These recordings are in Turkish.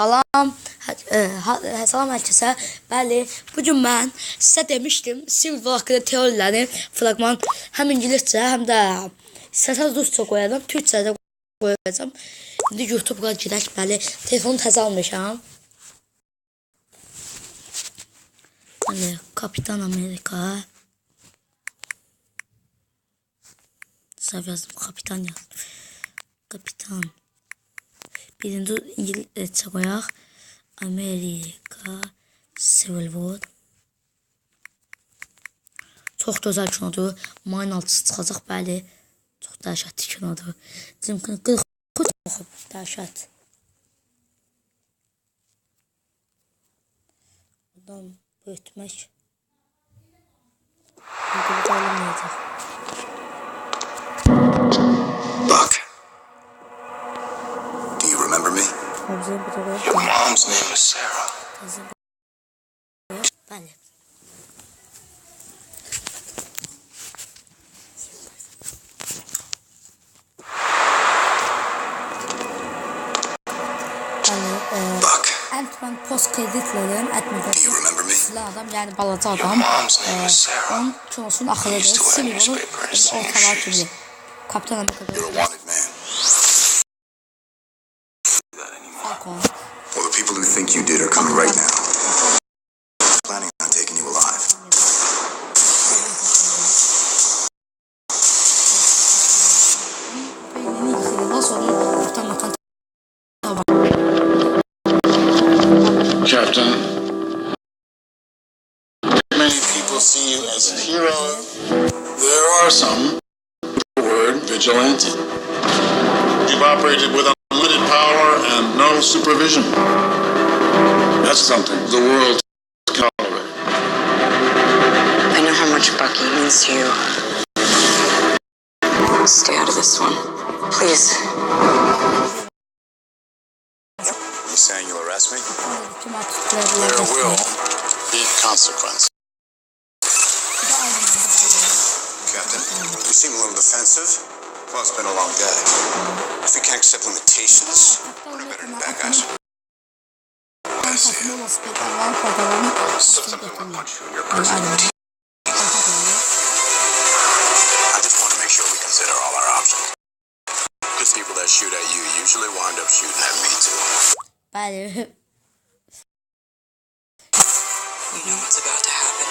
Salam, e, e, salam hər kəsə. Bəli, bu gün mən sizə demişdim, Civil War haqqında teoriyaları fraqman həm ingiliscə, həm də istəsəz rusca qoyacağam, türkcə də qoyacağam. İndi YouTube-a bəli. Telefonu təzə almışam. Bəli, Kapitan Amerika. Səhv yazdım, kapitan yazdım. Kapitan. Birinci İngilizce qoyaq. Amerika Civil War. Çox gözəl kinodur. Mayın 6-sı çıxacaq, bəli. Çox dəhşətli kinodur. Cimkin 40 oxub, dəhşət. Buradan böyütmək. Burada olmayacaq. Qoyaq. Your mom's name was Sarah. Təzə Bəli. Bəli, e. Ant-Man post silah adam, yəni balaca Your adam. E, onun newspapers in your ortalar shoes. kimi. Kapitan Amerika'da see you as a hero. There are some, the word vigilante. You've operated with unlimited power and no supervision. That's something the world can tolerate. I know how much Bucky means to you. Stay out of this one. Please. Yep. You saying you'll arrest me? Tüm There will be consequence. You seem a little defensive. Well, it's been a long day. If we can't accept limitations, we're no better than bad guys. I see. Sometimes I want to punch you in your personality. I just want to make sure we consider all our options. Because people that shoot at you usually wind up shooting at me too. Bəli. You know what's about to happen.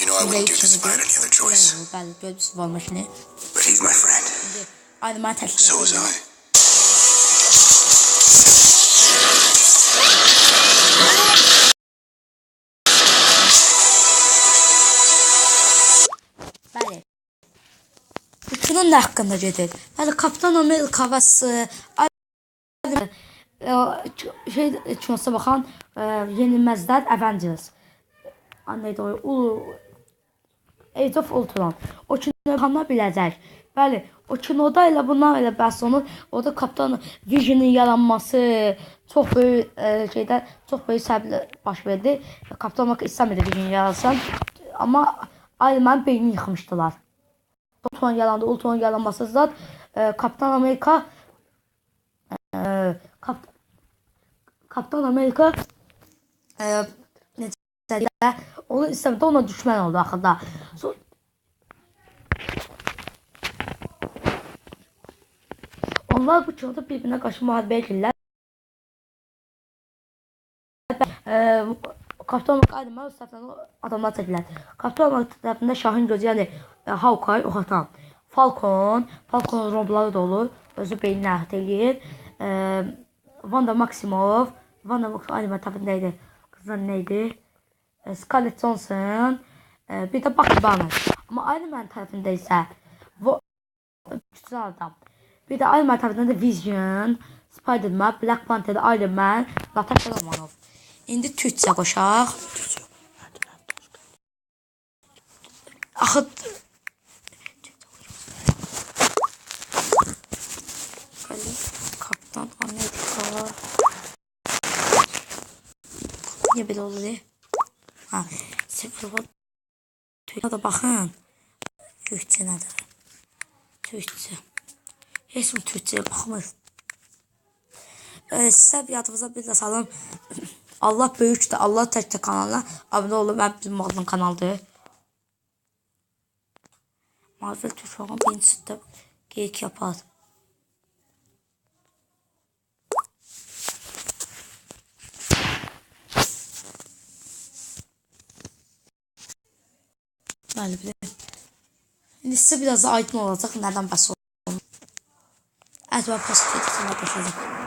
you know, I wouldn't do this if any other choice. But he's my friend. So was I. Bütünün nə haqqında gedir? Bəli, Kapitan Amerika e, şey kinosa baxan e, yenilməzlər Avengers. Neydi o? Ulu Age of Ultron. O kino baxana biləcək. Bəli, o kinoda elə bundan elə bəhs olunur. Orada Kapitan Vision'ın yaranması çox böyük e, şeydə çox böyük səbəblə baş verdi. Kapitan Amerika istəmirdi Vision yaransın. Amma Iron Man beynini yıxmışdılar. Ultron yalandı. Ultron yalanması zat e, Kapitan Amerika e, Kap, Kapitan Amerika e, necə də onu istəmədi. Ona düşmən oldu axırda. So, onlar bu kinoda bir-birinə qarşı müharibəyə. E, Kapitan Amerika Iron Man öz tərəfindən adamlar çəkirlər. Kapitan Amerika tərəfində Şahin gözü, yəni e, Hawkeye o atan. Falcon, Falcon robları da olur. Özü beynini əhatə eləyir. E, Wanda Maximoff, Wanda Maximoff Iron Man tərəfində idi. Qızlar nə idi? E, Scarlett Johansson, e, bir də Bucky Banner. Amma Iron Man tərəfində isə Vo- güclü adam. Bir də Iron Man tərəfindən də Vision, Spider-Man, Black Panther, Iron Man, Natasha Romanoff. İndi türkçə qoşaq. Axı Ali Kaptan Amerika. Niyə belə oldu? Ha, sıfırvat. Türkçə də baxın. Türkçə nədir? Türkçə. Heç kim Türkçəyə baxmır. Ə, sizə yadınıza bir də salın. Allah böyükdür. Allah təkcə kanalına abunə olun. Mən bizim Mağdın kanaldır. Marvel Türkçənin birincisi də geyik yapar. Bəli, bir İndi sizə biraz aydın olacaq nədən bəhs olunur. Ətbə pozitiv etkinlə başlayacaq.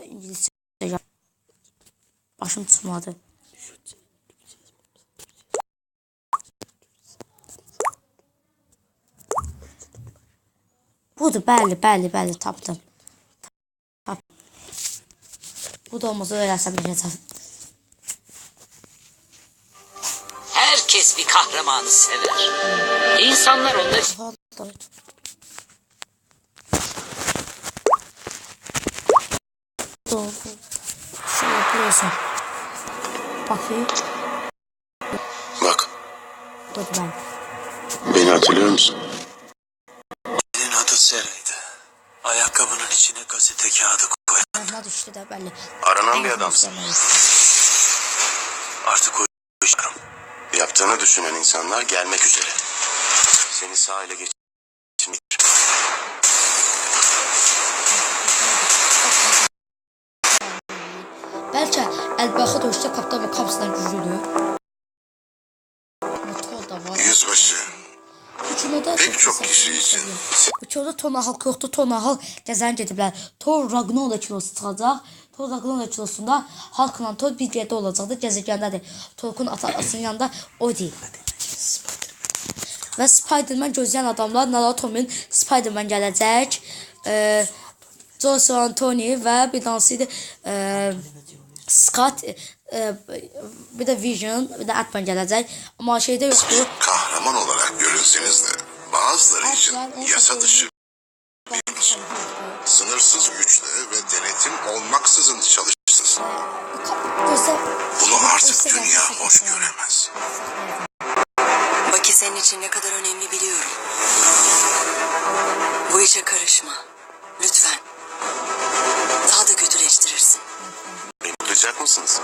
Orada İngilizce başım tutmadı. Budur, bəli, bəli, bəli, tapdım. Tap. Bu da olmasa öyrənsəm biləcəm. Herkes bir kahramanı sever. İnsanlar onları Doğru. Şey yapıyorsun. Bakayım. Bak, Dur ben. beni hatırlıyor musun? Senin adı Sera'ydı. Ayakkabının içine gazete kağıdı koy. Ağzına düştü de belli. Aranan bir adamsın. Artık o işlerim. Yaptığını düşünen insanlar gelmek üzere. Seni sahile geçirmek. Kapitan və kapsından güclüdür. Motor da var. Yüzbaşı. Üçündə Pek çok kişi için Üçündə Tona Halk yoxdur. Tona Halk gəzən gediblər. Thor Ragnarok kilosu çıxacaq. Thor Ragnarok kilosunda Halkla Thor bir yerdə olacaqdır. Gəzegəndədir. Thor'un atasının yanında Odin. Və Spider-Man gözləyən adamlar Naratomin Spider-Man gələcək. Eee Joshua Anthony və bir tanesi də eee Scott eee, bir də Vision, bir də Ant-Man gələcək. Amma şeydə yoxdur. kahraman olarak görünseniz de bazıları için yasa dışı sınırsız güçle ve denetim olmaksızın çalışsınız. Bunu artık dünya hoş göremez. Baki senin için ne kadar önemli biliyorum. Bu işe karışma. Lütfen. Daha da kötüleştirirsin. Beni duyacak mısınız?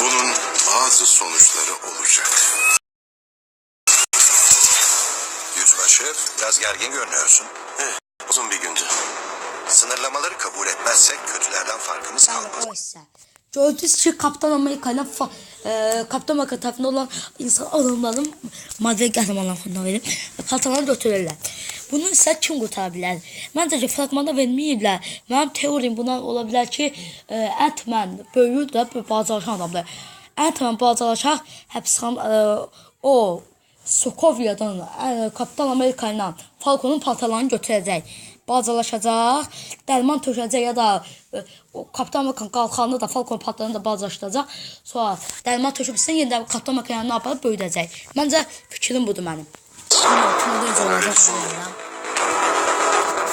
Bunun bazı sonuçları olacak. Yüzbaşı, biraz gergin görünüyorsun. Evet, uzun bir gündü. Sınırlamaları kabul etmezsek kötülerden farkımız kalmaz. O Gördüğünüz ki Kaptan Amerika ile e, Kaptan Amerika tarafında olan insan adamların madde kahramanlarına verip paltalarını götürürler. Bunu isə kim qurtara bilər? Məncə ki, fragmanda verməyiblər. Mənim teorim buna ola bilər ki, e, ə, Ətmən böyük də bacarışan adamdır. Ətmən bacarışaq həbsxan ə, e, o Sokovyadan ə, e, Kapitan Amerika ilə Falkonun paltalarını götürəcək. Balacalaşacaq, dərman tökəcək ya da e, o Kapitan Amerikanın qalxanını da Falcon paltarını da balacalaşdıracaq. Sonra dərman tökübsən yenə də Kapitan Amerikanın yanına aparıb böyüdəcək. Məncə fikrim budur mənim. Bilmiyorum, kim de olacak bilmiyorum.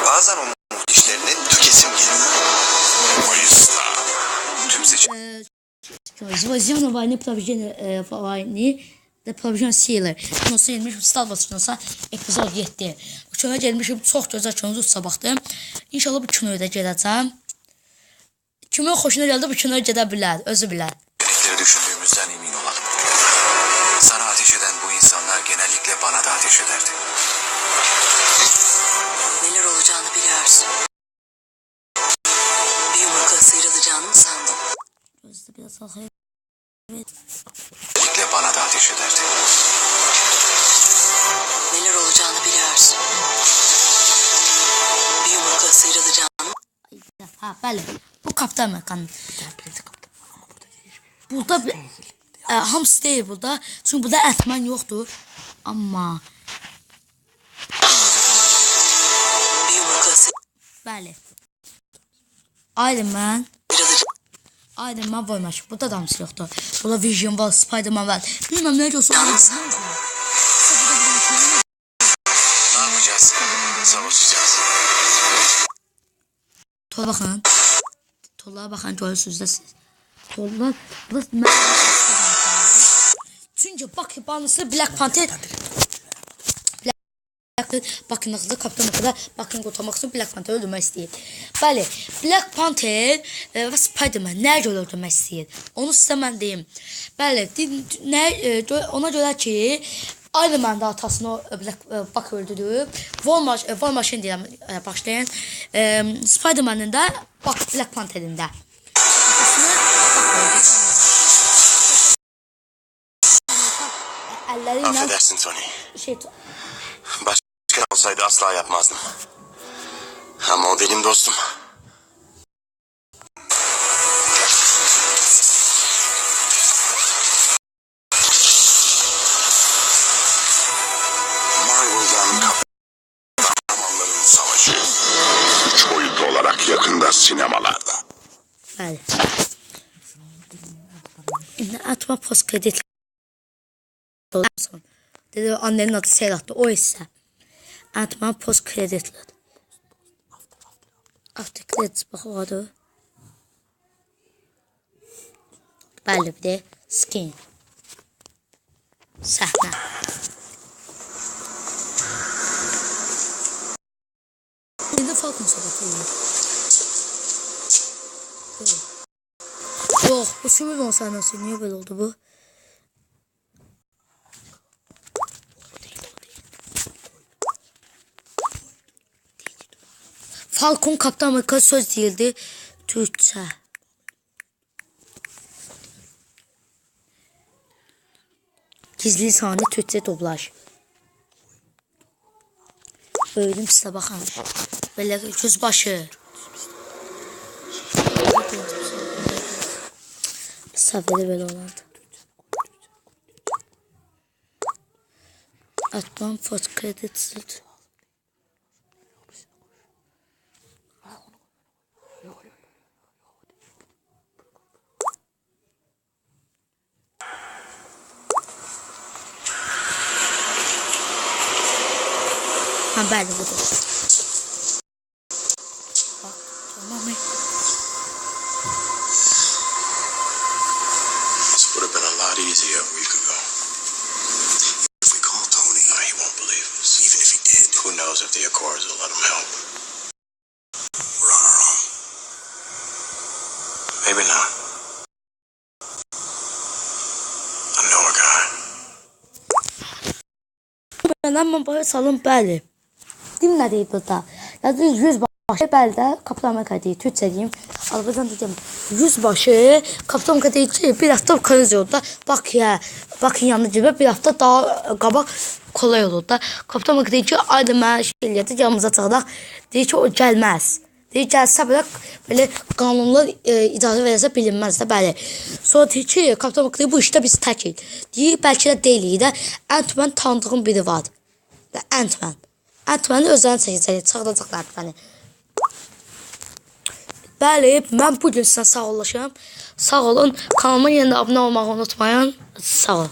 Bazen onun işlerini tüketim geliyor. Mayıs'ta tüm seçim Звозяна войны проведения э, войны The Provision Sealer. Kinosu gelmişim Star Wars kinosu epizod 7. Kinoya gelmişim çox gözəl kinosu sabahdır. İnşallah bu kinoya da gedəcəm. Kimin xoşuna gəldi bu kinoya gedə bilər, özü bilər. Yönetleri Ha, bəli. Bu Kapitan Amerikanın. Burada bir e, hamısı deyil burada. Çünki burada. Amma bir yumrukla bəli. Iron Man Iron Man varmış. Burada da hamısı yoxdur. Burada Vision var, Spider-Man var. Bilməm nə görsə. Tola baxın. Tola baxın görürsünüz siz. Tollar bu mən Çünki Bakı banısı Black Panther Bakın hızlı kaptan kadar bakın kurtarmak için Black Panther öldürmək istəyir. Bəli, Black Panther e, və Spider-Man nəyə görə? Onu sizə mən deyim. Bəli, nə e, ona görə ki, Iron Man da atasını e, Black e, Buck öldürüb. War, Maş e, War Machine deyirəm e, başlayın. E, Spider-Man'ın da Buck Black Panther'in də. Atasını ilə Affedersin Tony. şey Başka olsaydı asla yapmazdım. Ama o benim dostum. saçma pas kredi Dedi annenin adı Det O ise Ant-Man post kreditli. After credits baxıldı. Bəli, bir de skin. Səhnə. Bir də Falcon səbəti. Böyle. Yok bu sürü olsa nasıl niye böyle oldu bu? Falcon Kaptan Amerika söz değildi. Türkçe. Gizli sahne Türkçe dublaj. Böldüm size bakın. Böyle yüzbaşı. Safede böyle olardı. Atmam post credits. Ha bəli budur. Bak, tamam mı? Maybe not. I know a guy. Mən böyle salım bəli. Dim nə deyib burada? Yazdı yüzbaşı bəli də Kaptan Amerika deyir. Türkçə deyim. Azərbaycan dedim. Yüzbaşı Kaptan Amerika deyir ki bir hafta kriz yolda Bakıya Bakın yanına cibə bir hafta daha qabaq kolay olur da. Deyir ki ayda mənə şey eləyəcək yanımıza çağıraq. Deyir ki o gəlməz. Deyir gəlsə belə belə qanunlar e, icazə verəsə bilinməz də bəli. Sonra deyir ki Amerika deyir bu işdə biz təkik. Deyir bəlkə də deyilik də Ant-Man tanıdığım biri var. Və Ant-Man. Ant-Man'ı özlərini çəkəcək, çağıracaqlar Ant-Man'ı. Bəli, mən bu gün sizə sağollaşıram. Sağ olun. Kanalıma yenə abunə olmağı unutmayın. Sağ olun.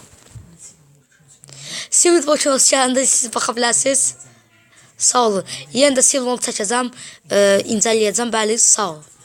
Civil Watch hoş gələndə siz baxa bilərsiniz. Sağ olun. Yenə də Watch çəkəcəm, e, incələyəcəm. Bəli, sağ olun.